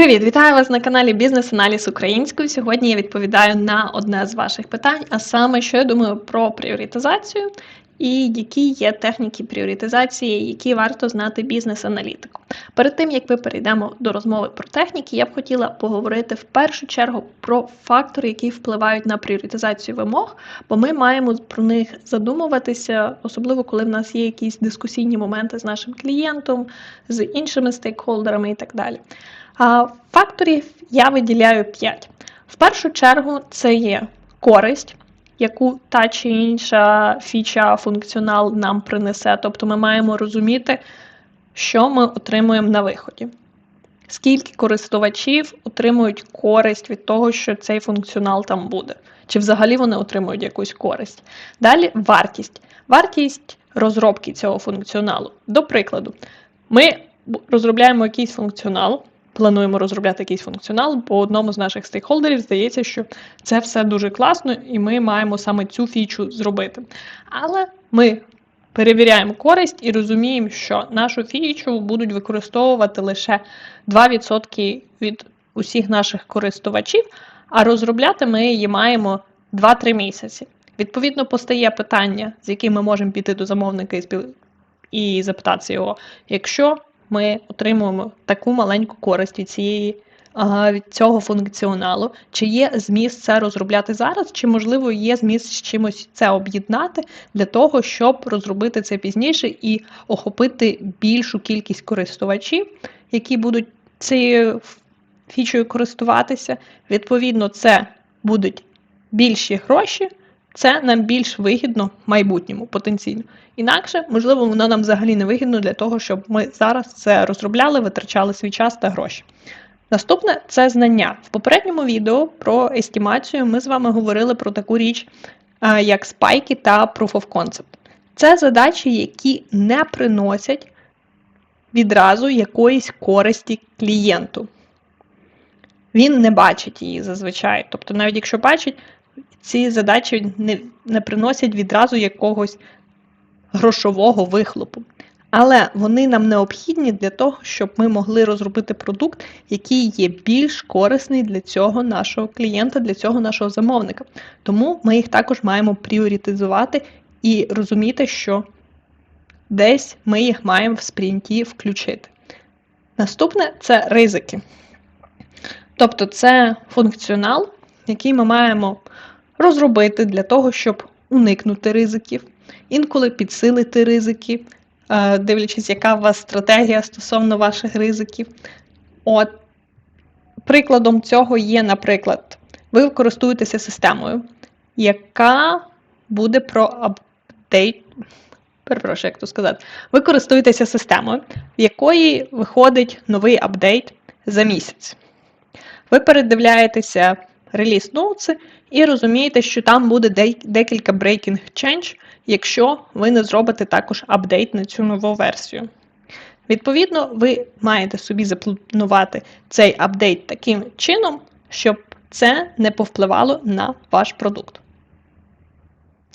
Привіт, вітаю вас на каналі Бізнес Аналіз Українською. Сьогодні я відповідаю на одне з ваших питань, а саме, що я думаю про пріоритизацію і які є техніки пріоритизації, які варто знати бізнес-аналітику. Перед тим як ми перейдемо до розмови про техніки, я б хотіла поговорити в першу чергу про фактори, які впливають на пріоритизацію вимог, бо ми маємо про них задумуватися, особливо коли в нас є якісь дискусійні моменти з нашим клієнтом, з іншими стейкхолдерами і так далі. Факторів я виділяю 5. В першу чергу це є користь, яку та чи інша фіча, функціонал нам принесе. Тобто ми маємо розуміти, що ми отримуємо на виході. Скільки користувачів отримують користь від того, що цей функціонал там буде, чи взагалі вони отримують якусь користь. Далі вартість. Вартість розробки цього функціоналу. До прикладу, ми розробляємо якийсь функціонал плануємо розробляти якийсь функціонал, по одному з наших стейкхолдерів здається, що це все дуже класно, і ми маємо саме цю фічу зробити. Але ми перевіряємо користь і розуміємо, що нашу фічу будуть використовувати лише 2% від усіх наших користувачів, а розробляти ми її маємо 2-3 місяці. Відповідно, постає питання, з яким ми можемо піти до замовника і запитатися його, якщо ми отримуємо таку маленьку користь від цієї. Від цього функціоналу, чи є зміст це розробляти зараз, чи, можливо, є зміст з чимось це об'єднати для того, щоб розробити це пізніше і охопити більшу кількість користувачів, які будуть цією фічою користуватися. Відповідно, це будуть більші гроші, це нам більш вигідно в майбутньому потенційно. Інакше, можливо, воно нам взагалі не вигідно для того, щоб ми зараз це розробляли, витрачали свій час та гроші. Наступне це знання. В попередньому відео про естімацію ми з вами говорили про таку річ, як спайки та Proof of Concept. Це задачі, які не приносять відразу якоїсь користі клієнту. Він не бачить її зазвичай. Тобто, навіть якщо бачить, ці задачі не, не приносять відразу якогось грошового вихлопу. Але вони нам необхідні для того, щоб ми могли розробити продукт, який є більш корисний для цього нашого клієнта, для цього нашого замовника. Тому ми їх також маємо пріоритизувати і розуміти, що десь ми їх маємо в спринті включити. Наступне це ризики. Тобто це функціонал, який ми маємо розробити для того, щоб уникнути ризиків, інколи підсилити ризики, е, дивлячись, яка у вас стратегія стосовно ваших ризиків. От, Прикладом цього є, наприклад, ви користуєтеся системою, яка буде про апдейт. Перепрошую, як то сказати, ви користуєтеся системою, в якої виходить новий апдейт за місяць. Ви передивляєтеся реліз ноутси і розумієте, що там буде декілька breaking change, якщо ви не зробите також апдейт на цю нову версію. Відповідно, ви маєте собі запланувати цей апдейт таким чином, щоб це не повпливало на ваш продукт.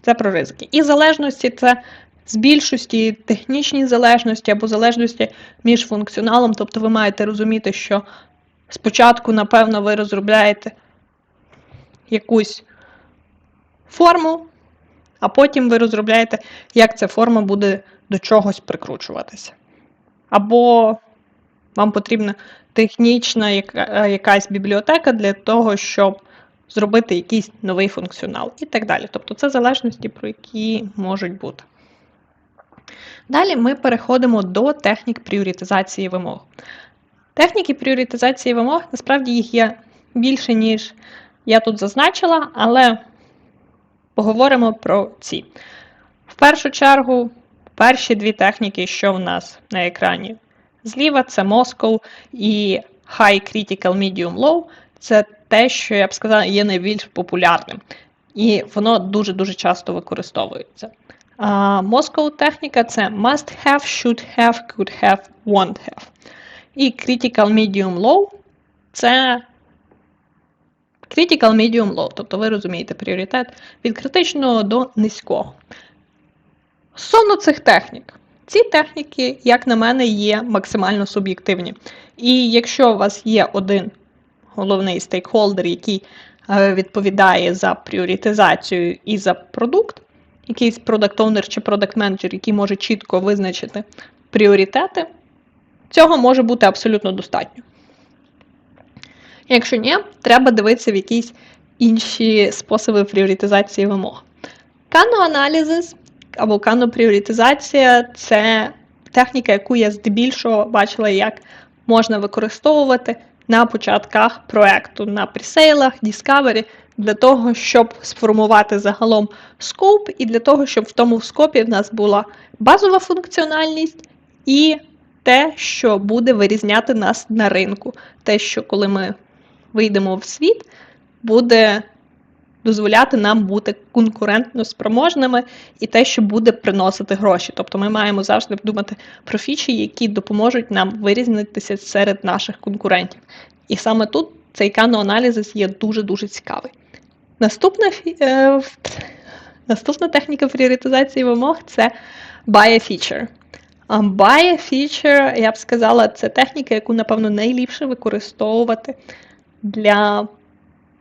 Це про ризики. І залежності це з більшості технічні залежності або залежності між функціоналом, тобто ви маєте розуміти, що спочатку, напевно, ви розробляєте якусь форму, а потім ви розробляєте, як ця форма буде до чогось прикручуватися. Або вам потрібна технічна якась бібліотека для того, щоб зробити якийсь новий функціонал і так далі. Тобто це залежності, про які можуть бути. Далі ми переходимо до технік пріоритизації вимог. Техніки пріоритизації вимог, насправді їх є більше, ніж я тут зазначила, але поговоримо про ці. В першу чергу, перші дві техніки, що в нас на екрані зліва, це Moscow і High Critical Medium Low. Це те, що я б сказала, є найбільш популярним. І воно дуже-дуже часто використовується. А Moscow техніка це must have, should have, could have, won't have. І Critical Medium Low це Critical Medium Low, тобто ви розумієте пріоритет від критичного до низького. Стосовно цих технік, Ці техніки, як на мене, є максимально суб'єктивні. І якщо у вас є один головний стейкхолдер, який е, відповідає за пріоритизацію і за продукт, якийсь продакт оунер чи продакт менеджер, який може чітко визначити пріоритети, цього може бути абсолютно достатньо. Якщо ні, треба дивитися в якісь інші способи пріоритизації вимог. Каноаналізис або канопріоритизація це техніка, яку я здебільшого бачила, як можна використовувати на початках проекту, на пресейлах, Discovery, для того, щоб сформувати загалом скоп, і для того, щоб в тому скопі в нас була базова функціональність і те, що буде вирізняти нас на ринку. Те, що коли ми вийдемо в світ, буде дозволяти нам бути конкурентно спроможними і те, що буде приносити гроші. Тобто ми маємо завжди думати про фічі, які допоможуть нам вирізнитися серед наших конкурентів. І саме тут цей каноаналізис є дуже-дуже цікавий. Наступна е, наступна техніка пріоритизації вимог це buy a feature. Buy a feature, я б сказала, це техніка, яку, напевно, найліпше використовувати для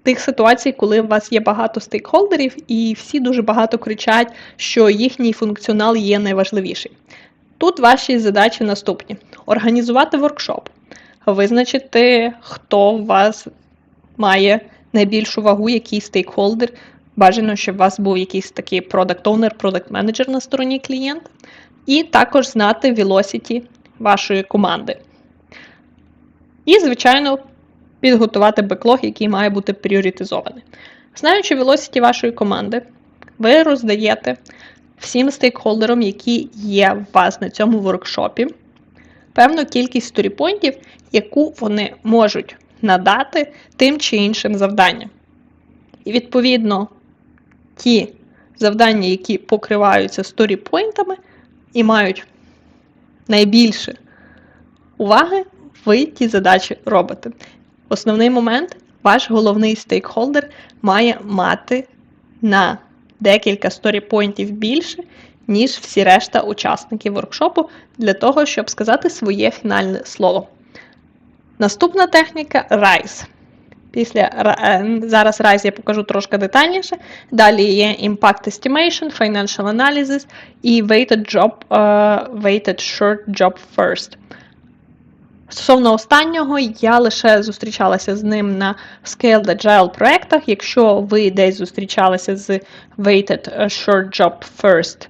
тих ситуацій, коли у вас є багато стейкхолдерів, і всі дуже багато кричать, що їхній функціонал є найважливіший. Тут ваші задачі наступні: організувати воркшоп, визначити, хто у вас має найбільшу вагу, який стейкхолдер. Бажано, щоб у вас був якийсь такий продакт owner продакт менеджер на стороні клієнта. І також знати velocity вашої команди. І, звичайно, підготувати беклог, який має бути пріоритизований. Знаючи velocity вашої команди, ви роздаєте всім стейкхолдерам, які є у вас на цьому воркшопі, певну кількість сторіпойнтів, яку вони можуть надати тим чи іншим завданням. І, відповідно, ті завдання, які покриваються сторіпойнтами і мають найбільше уваги, ви ті задачі робите. Основний момент, ваш головний стейкхолдер має мати на декілька сторіпойнтів більше, ніж всі решта учасників воркшопу, для того, щоб сказати своє фінальне слово. Наступна техніка RISE. Після е, Зараз RISE я покажу трошки детальніше. Далі є Impact Estimation, Financial Analysis і Weighted Job, uh, Weighted Short Job First. Стосовно останнього, я лише зустрічалася з ним на Scaled Agile проєктах. Якщо ви десь зустрічалися з Weighted Short Job First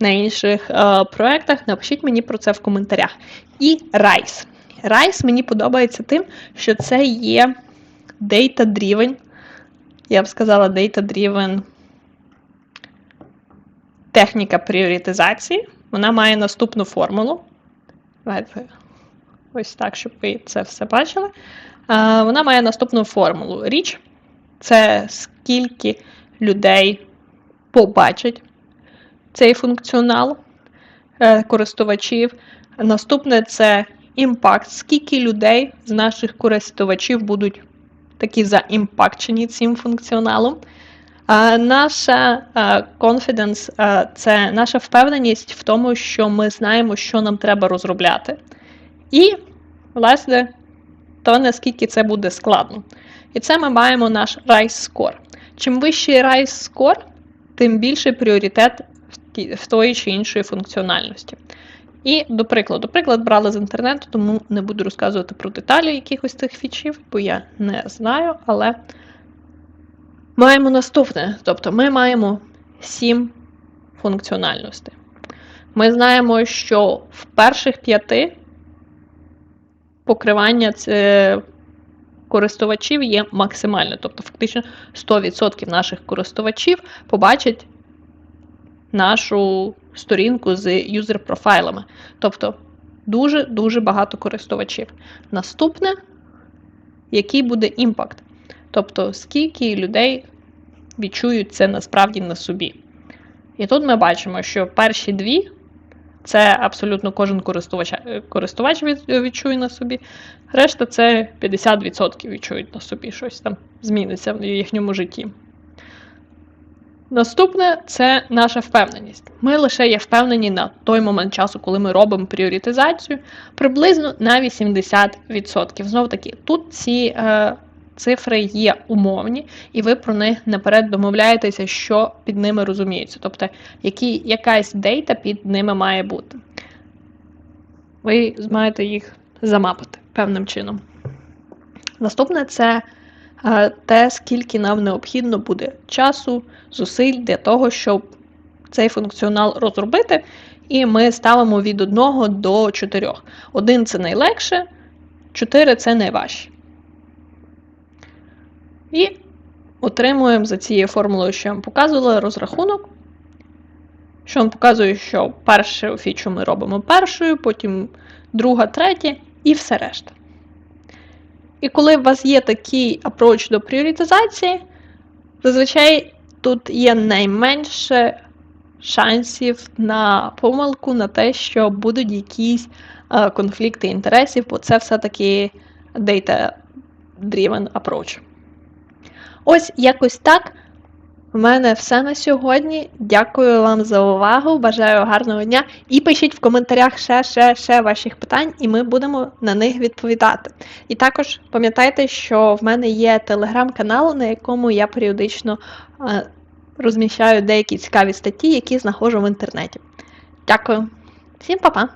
на інших е, проєктах, напишіть мені про це в коментарях. І RISE. RISE мені подобається тим, що це є data-driven, я б сказала, data-driven техніка пріоритизації. Вона має наступну формулу. Давайте ось так, щоб ви це все бачили. Вона має наступну формулу. Річ це скільки людей побачать цей функціонал е, користувачів. Наступне це імпакт, скільки людей з наших користувачів будуть такі заімпакчені цим функціоналом. Наша confidence – це наша впевненість в тому, що ми знаємо, що нам треба розробляти. І, власне, то наскільки це буде складно. І це ми маємо наш Rise Score. Чим вищий Rise Score, тим більший пріоритет в тої чи іншої функціональності. І, до прикладу, приклад брали з інтернету, тому не буду розказувати про деталі якихось цих фічів, бо я не знаю, але маємо наступне. Тобто ми маємо сім функціональностей. Ми знаємо, що в перших п'яти покривання це користувачів є максимальне. Тобто, фактично 100% наших користувачів побачать нашу сторінку з юзер-профайлами. Тобто дуже-дуже багато користувачів. Наступне, який буде імпакт. Тобто, скільки людей відчують це насправді на собі. І тут ми бачимо, що перші дві це абсолютно кожен користувач користувач відчує на собі. Решта це 50% відчують на собі, щось там зміниться в їхньому житті. Наступне це наша впевненість. Ми лише є впевнені на той момент часу, коли ми робимо пріоритизацію, приблизно на 80%. Знов таки, тут ці е, цифри є умовні, і ви про них наперед домовляєтеся, що під ними розуміється. Тобто, які, якась дейта під ними має бути. Ви маєте їх замапити певним чином. Наступне це е, те, скільки нам необхідно буде часу, зусиль для того, щоб цей функціонал розробити. І ми ставимо від 1 до 4. 1 це найлегше, 4 це найважче. І отримуємо за цією формулою, що я вам показувала, розрахунок. Що вам показує, що першу фічу ми робимо першою, потім друга, третя і все решта. І коли у вас є такий approach до пріоритизації, зазвичай тут є найменше шансів на помилку, на те, що будуть якісь е, конфлікти інтересів, бо це все-таки data-driven approach. Ось якось так. У мене все на сьогодні. Дякую вам за увагу. Бажаю гарного дня. І пишіть в коментарях ще, ще, ще ваших питань, і ми будемо на них відповідати. І також пам'ятайте, що в мене є телеграм-канал, на якому я періодично е, розміщаю деякі цікаві статті, які знаходжу в інтернеті. Дякую. Всім па-па!